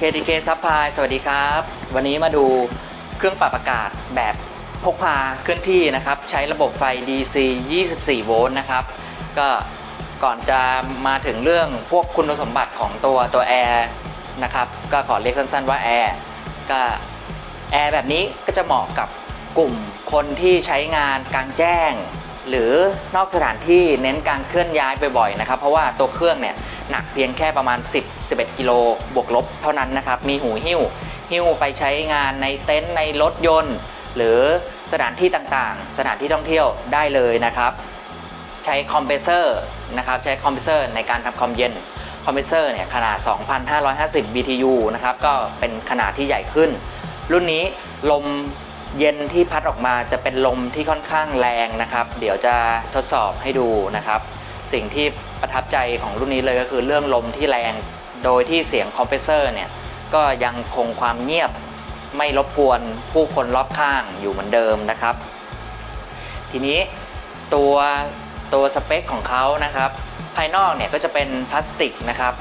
KTK Supply สวัสดีครับ วันนี้มาดูเครื่องปรับอากาศแบบพกพาเคลื่อนที่นะครับ ใช้ระบบไฟ DC 24 โวลต์นะครับ ก็ก่อนจะมาถึงเรื่องพวกคุณสมบัติของตัวตัวแอร์นะครับ ก็ขอเรียกสั้นๆว่าแอร์ก็แอร์แบบนี้ก็จะเหมาะกับกลุ่มคนที่ใช้งานกลางแจ้ง หรือนอกสถานที่เน้นการเคลื่อนย้ายบ่อยๆนะครับ เพราะว่าตัวเครื่องเนี่ย หนักเพียงแค่ประมาณ 10-11 กิโลบวกลบเท่านั้นนะครับ มีหูหิ้ว หิ้วไปใช้งานในเต็นท์ในรถยนต์ หรือสถานที่ต่างๆ สถานที่ท่องเที่ยวได้เลยนะครับ ใช้คอมเพรสเซอร์นะครับ ใช้คอมเพรสเซอร์ในการทำความเย็น คอมเพรสเซอร์เนี่ยขนาด 2,550 BTU นะครับ ก็เป็นขนาดที่ใหญ่ขึ้น รุ่นนี้ลมเย็นที่พัดออกมาจะเป็นลมที่ค่อนข้างแรงนะครับ เดี๋ยวจะทดสอบให้ดูนะครับ สิ่งที่ประทับใจของรุ่นนี้เลยก็คือเรื่องลมที่แรง โดยที่เสียงคอมเพรสเซอร์เนี่ยก็ยังคงความเงียบไม่รบกวนผู้คนรอบข้างอยู่เหมือนเดิมนะครับ ทีนี้ตัวตัวสเปคของเขานะครับ ภายนอกเนี่ยก็จะเป็นพลาสติกนะครับ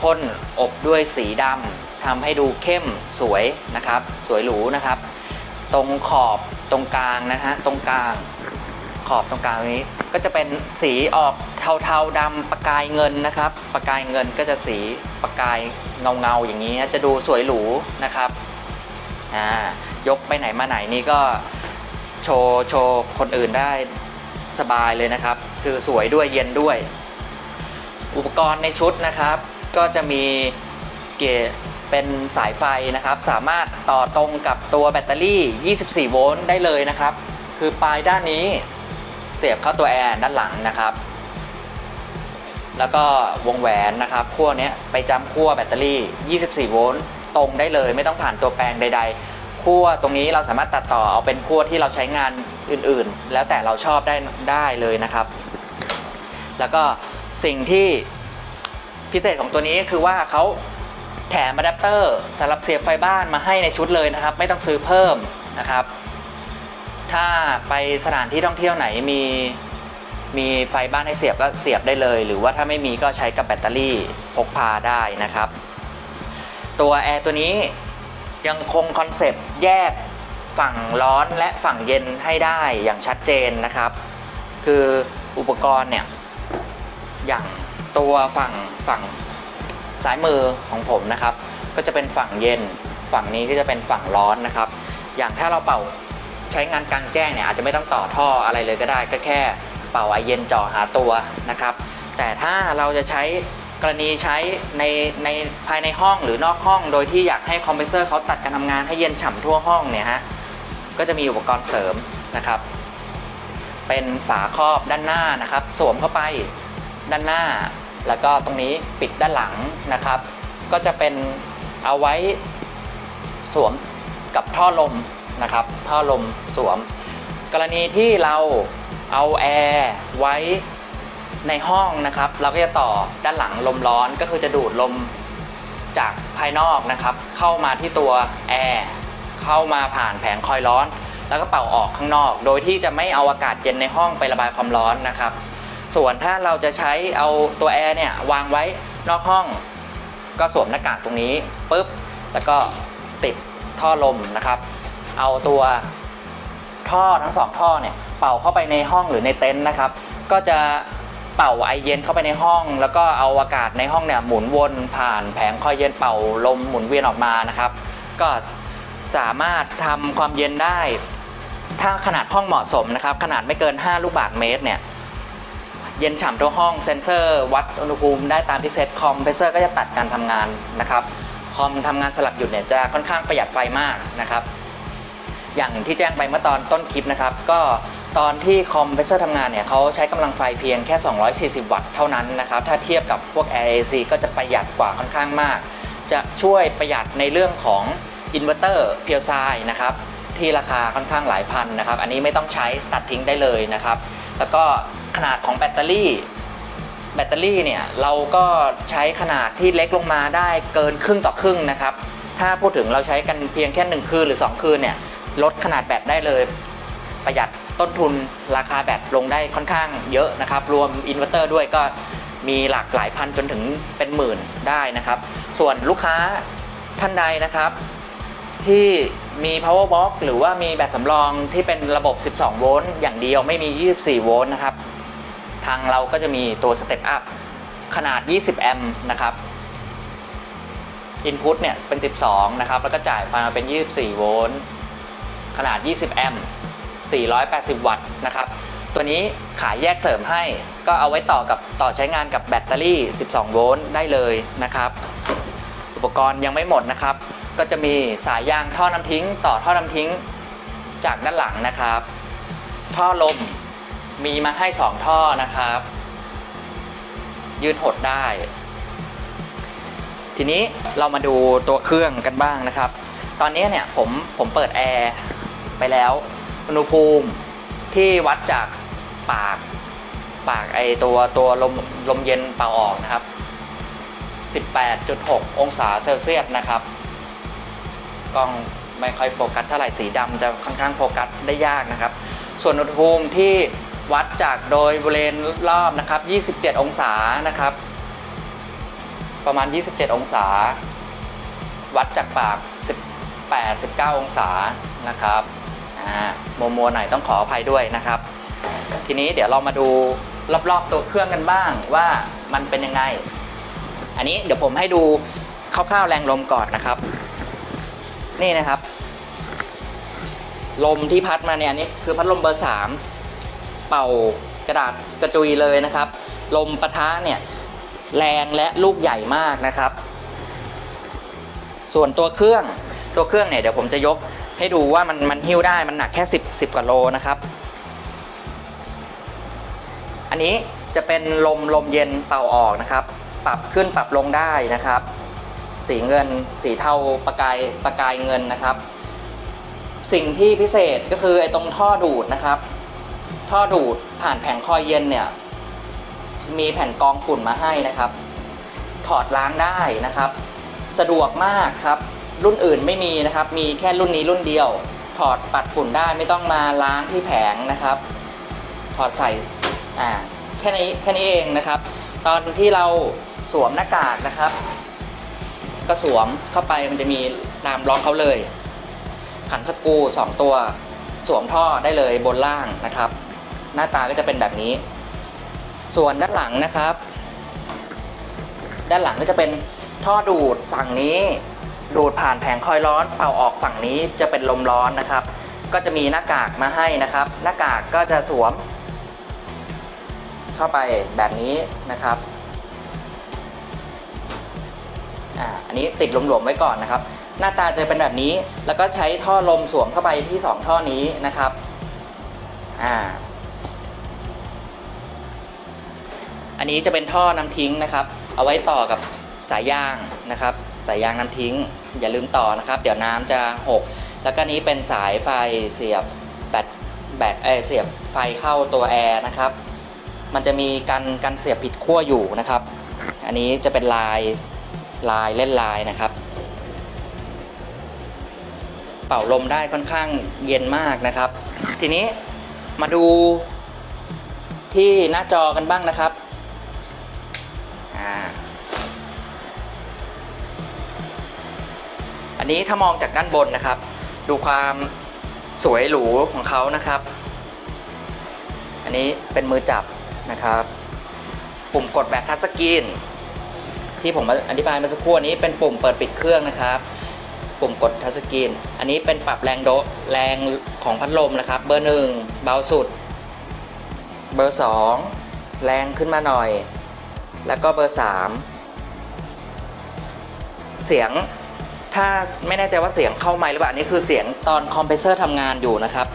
พ่นอบด้วยสีดำทำให้ดูเข้มสวยนะครับ สวยหรูนะครับ ตรงขอบตรงกลางนะฮะตรงกลาง ขอบตรงกลางนี้ ก็จะเป็นสีออกเทาๆดำประกายเงินนะครับ ประกายเงินก็จะสีประกายเงาๆอย่างนี้จะดูสวยหรูนะครับอ่ายกไปไหนมาไหนนี่ก็โชว์โชว์คนอื่นได้สบายเลยนะครับ คือสวยด้วยเย็นด้วย อุปกรณ์ในชุดนะครับ ก็จะมีเกจเป็นสายไฟนะครับ สามารถต่อตรงกับตัวแบตเตอรี่ 24 โวลต์ได้เลยนะครับ คือปลายด้านนี้ เสียบเข้าตัวแอร์ด้านหลังนะครับ แล้วก็วงแหวนนะครับขั้วเนี้ยไปจำขั้วแบตเตอรี่ 24 โวลต์ตรงได้เลย ไม่ต้องผ่านตัวแปลงใด ๆขั้วตรงนี้เราสามารถตัดต่อเอาเป็นขั้วที่เราใช้งานอื่นๆ แล้วแต่เราชอบได้ได้เลยนะครับ แล้วก็สิ่งที่พิเศษของตัวนี้คือว่าเขาแถมอะแดปเตอร์สำหรับเสียบไฟบ้านมาให้ในชุดเลยนะครับ ไม่ต้องซื้อเพิ่มนะครับ ถ้าไปสถานที่ท่องเที่ยวไหนมีมีไฟบ้านให้เสียบก็เสียบได้เลย หรือว่าถ้าไม่มีก็ใช้กับแบตเตอรี่พกพาได้นะครับ ตัวแอร์ตัวนี้ยังคงคอนเซปต์แยกฝั่งร้อนและฝั่งเย็นให้ได้อย่างชัดเจนนะครับ คืออุปกรณ์เนี่ยอย่างตัวฝั่งฝั่งซ้ายมือของผมนะครับ ก็จะเป็นฝั่งเย็น ฝั่งนี้ก็จะเป็นฝั่งร้อนนะครับ อย่างถ้าเราเป่า ใช้งานกลางแจ้งเนี่ยอาจจะไม่ต้องต่อท่ออะไรเลยก็ได้ ก็แค่เป่าไอเย็นจ่อหาตัวนะครับ แต่ถ้าเราจะใช้กรณีใช้ในในภายในห้องหรือนอกห้อง โดยที่อยากให้คอมเพรสเซอร์เขาตัดการทำงานให้เย็นฉ่ำทั่วห้องเนี่ยฮะก็จะมีอุปกรณ์เสริมนะครับ เป็นฝาครอบด้านหน้านะครับ สวมเข้าไปด้านหน้า แล้วก็ตรงนี้ปิดด้านหลังนะครับ ก็จะเป็นเอาไว้สวมกับท่อลม นะครับท่อลมสวม กรณีที่เราเอาแอร์ไว้ในห้องนะครับ เราก็จะต่อด้านหลังลมร้อนก็คือจะดูดลมจากภายนอกนะครับ เข้ามาที่ตัวแอร์เข้ามาผ่านแผงคอยล์ร้อน แล้วก็เป่าออกข้างนอก โดยที่จะไม่เอาอากาศเย็นในห้องไประบายความร้อนนะครับ ส่วนถ้าเราจะใช้เอาตัวแอร์เนี่ยวางไว้นอกห้อง ก็สวมหน้ากากตรงนี้ปุ๊บแล้วก็ติดท่อลมนะครับ เอาตัวท่อทั้งสองท่อเนี่ยเป่าเข้าไปในห้องหรือในเต็นท์นะครับ ก็จะเป่าไอเย็นเข้าไปในห้อง แล้วก็เอาอากาศในห้องเนี่ยหมุนวนผ่านแผงคอยเย็นเป่าลมหมุนเวียนออกมานะครับ ก็สามารถทำความเย็นได้ ถ้าขนาดห้องเหมาะสมนะครับ ขนาดไม่เกิน 5 ลูกบาศก์เมตรเนี่ยเย็นฉ่ำทั่วห้องเซ็นเซอร์วัดอุณหภูมิได้ตามที่เซตคอมเพรสเซอร์ก็จะตัดการทำงานนะครับคอมทำงานสลับหยุดเนี่ยจะค่อนข้างประหยัดไฟมากนะครับ อย่างที่แจ้งไปเมื่อตอนต้นคลิปนะครับ ก็ตอนที่คอมเพรสเซอร์ทำงานเนี่ยเขาใช้กำลังไฟเพียงแค่ 240 วัตต์เท่านั้นนะครับ ถ้าเทียบกับพวก Air AC ก็จะประหยัดกว่าค่อนข้างมาก จะช่วยประหยัดในเรื่องของอินเวอร์เตอร์เพียวไซนะครับที่ราคาค่อนข้างหลายพันนะครับ อันนี้ไม่ต้องใช้ตัดทิ้งได้เลยนะครับ แล้วก็ขนาดของแบตเตอรี่ แบตเตอรี่เนี่ยเราก็ใช้ขนาดที่เล็กลงมาได้เกินครึ่งต่อครึ่งนะครับ ถ้าพูดถึงเราใช้กันเพียงแค่1คืนหรือ 2 คืนเนี่ย ลดขนาดแบตได้เลย ประหยัดต้นทุนราคาแบตลงได้ค่อนข้างเยอะนะครับ รวมอินเวอร์เตอร์ด้วยก็มีหลากหลายพันจนถึงเป็นหมื่นได้นะครับ ส่วนลูกค้าท่านใดนะครับ ที่มี power box หรือว่ามีแบตสำรองที่เป็นระบบ 12 โวลต์อย่างเดียวไม่มี 24 โวลต์นะครับ ทางเราก็จะมีตัว step up ขนาด 20 แอมป์นะครับ input เนี่ยเป็น 12 นะครับ แล้วก็จ่ายไฟมาเป็น 24 โวลต์ ขนาด 20 แอมป์ 480 วัตต์นะครับ ตัวนี้ขายแยกเสริมให้ ก็เอาไว้ต่อกับต่อใช้งานกับแบตเตอรี่ 12 โวลต์ได้เลยนะครับ อุปกรณ์ยังไม่หมดนะครับ ก็จะมีสายยางท่อน้ำทิ้ง ต่อท่อน้ำทิ้งจากด้านหลังนะครับ ท่อลมมีมาให้ 2 ท่อนะครับ ยืดหดได้ ทีนี้เรามาดูตัวเครื่องกันบ้างนะครับ ตอนนี้เนี่ยผมผมเปิดแอร์ ไปแล้ว อุณหภูมิที่วัดจากปากปากไอตัวตัวลมลมเย็นเป่าออกนะครับ 18.6 องศาเซลเซียสนะครับกล้องไม่ค่อยโฟกัสเท่าไหร่สีดำจะค่อนข้างโฟกัสได้ยากนะครับ ส่วนอุณหภูมิที่วัดจากโดยบริเวณรอบนะครับ 27 องศานะครับ ประมาณ 27 องศา วัดจากปาก 18 19 องศานะครับ มัวมัวๆหน่อยต้องขออภัยด้วยนะครับ ทีนี้เดี๋ยวเรามาดูรอบๆตัวเครื่องกันบ้างว่ามันเป็นยังไง อันนี้เดี๋ยวผมให้ดูคร่าวๆแรงลมก่อนนะครับ นี่นะครับ ลมที่พัดมาเนี่ยอันนี้คือพัดลมเบอร์สามเป่ากระดาษกระจุยเลยนะครับ ลมปะทะเนี่ยแรงและลูกใหญ่มากนะครับ ส่วนตัวเครื่องตัวเครื่องเนี่ยเดี๋ยวผมจะยก ให้ดูว่ามันมันหิ้วได้มันหนักแค่ 10 10กว่าโลนะครับ อันนี้จะเป็นลมลมเย็นเป่าออกนะครับ ปรับขึ้นปรับลงได้นะครับ สีเงินสีเทาประกายประกายเงินนะครับ สิ่งที่พิเศษก็คือไอ้ตรงท่อดูดนะครับ ท่อดูดผ่านแผงคอยเย็นเนี่ยมีแผ่นกองฝุ่นมาให้นะครับ ถอดล้างได้นะครับ สะดวกมากครับ รุ่นอื่นไม่มีนะครับ มีแค่รุ่นนี้รุ่นเดียว ถอดปัดฝุ่นได้ไม่ต้องมาล้างที่แผงนะครับ ถอดใส่อ่าแค่นี้แค่นี้เองนะครับ ตอนที่เราสวมหน้ากากนะครับ ก็สวมเข้าไปมันจะมีตามล็อกเขาเลย ขันสกูสองตัวสวมท่อได้เลยบนล่างนะครับ หน้าตาก็จะเป็นแบบนี้ ส่วนด้านหลังนะครับ ด้านหลังก็จะเป็นท่อดูดฝั่งนี้ ดูดผ่านแผงคอยร้อนเป่าออกฝั่งนี้จะเป็นลมร้อนนะครับ ก็จะมีหน้ากากมาให้นะครับ หน้ากากก็จะสวม เข้าไปแบบนี้นะครับอ่าอันนี้ติดหลวมๆไว้ก่อนนะครับ หน้าตาจะเป็นแบบนี้แล้วก็ใช้ท่อลมสวมเข้าไปที่ 2 ท่อนี้นะครับอ่าอันนี้จะเป็นท่อน้ำทิ้งนะครับ เอาไว้ต่อกับสายยางนะครับ สายยางน้ำทิ้ง อย่าลืมต่อนะครับ เดี๋ยวน้ำจะหก แล้วก็นี้เป็นสายไฟเสียบแบตแบตเอเสียบไฟเข้าตัวแอร์นะครับ มันจะมีการการเสียบผิดขั้วอยู่นะครับ อันนี้จะเป็นลายลายเล่นลายนะครับ เป่าลมได้ค่อนข้างเย็นมากนะครับ ทีนี้มาดูที่หน้าจอกันบ้างนะครับ นี้ถ้ามองจากด้านบนนะครับ ดูความสวยหรูของเขานะครับ อันนี้เป็นมือจับนะครับ ปุ่มกดแบบทัชสกรีนที่ผมอธิบายมื่อสักครู่นี้เป็นปุ่มเปิดปิดเครื่องนะครับ ปุ่มกดทัชสกรีนอันนี้เป็นปรับแรงโดแรงของพัดลมนะครับ เบอร์หนึ่งเบาสุด เบอร์สองแรงขึ้นมาหน่อย แล้วก็เบอร์สามเสียง ถ้าไม่แน่ใจว่าเสียงเข้าไมค์หรือเปล่าอันนี้คือเสียงตอนคอมเพรสเซอร์ทำงานอยู่นะครับ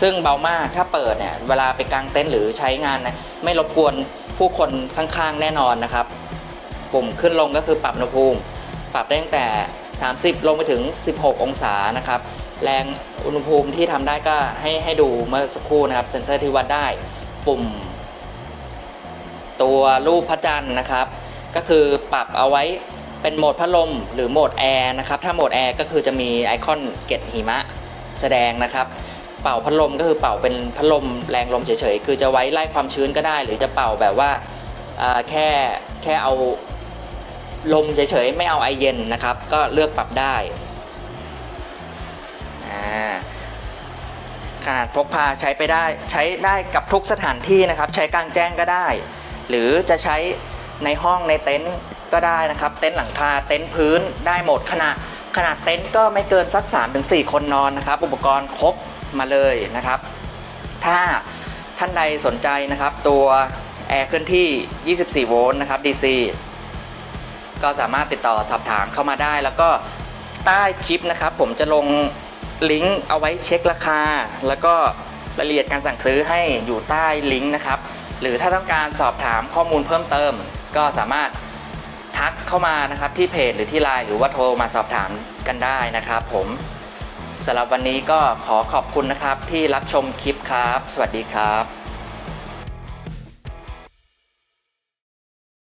ซึ่งเบามากถ้าเปิดเนี่ยเวลาไปกางเต็นท์หรือใช้งานนะไม่รบกวนผู้คนข้างๆ แน่นอนนะครับ ปุ่มขึ้นลงก็คือปรับอุณหภูมิ ปรับได้ตั้งแต่ 30 ลงไปถึง 16 องศานะครับ แรงอุณหภูมิที่ทำได้ก็ให้ให้ดูเมื่อสักครู่นะครับ เซ็นเซอร์ที่วัดได้ ปุ่ม ตัวรูปพระจันทร์นะครับ ก็คือปรับเอาไว้ เป็นโหมดพัดลมหรือโหมดแอร์นะครับถ้าโหมดแอร์ก็คือจะมีไอคอนเกล็ดหิมะแสดงนะครับ เป่าพัดลมก็คือเป่าเป็นพัดลมแรงลมเฉยๆ คือจะไว้ไล่ความชื้นก็ได้ หรือจะเป่าแบบว่าแค่แค่เอาลมเฉยๆ ไม่เอาไอเย็นนะครับ ก็เลือกปรับได้ขนาดพกพาใช้ไปได้ใช้ได้กับทุกสถานที่นะครับ ใช้กลางแจ้งก็ได้ หรือจะใช้ ในห้องในเต็นท์ก็ได้นะครับ เต็นท์หลังคาเต็นท์พื้นได้หมดขนาดขนาดเต็นท์ก็ไม่เกินสัก 3-4 คนนอนนะครับ อุปกรณ์ครบมาเลยนะครับ ถ้าท่านใดสนใจนะครับ ตัวแอร์เคลื่อนที่ 24 โวลต์นะครับ DC ก็สามารถติดต่อสอบถามเข้ามาได้ แล้วก็ใต้คลิปนะครับ ผมจะลงลิงก์เอาไว้เช็คราคา แล้วก็รายละเอียดการสั่งซื้อให้อยู่ใต้ลิงก์นะครับ หรือถ้าต้องการสอบถามข้อมูลเพิ่มเติม ก็สามารถทักเข้ามานะครับที่เพจหรือที่ไลน์หรือว่าโทรมาสอบถามกันได้นะครับ ผมสำหรับวันนี้ก็ขอขอบคุณนะครับที่รับชมคลิปครับ สวัสดีครับ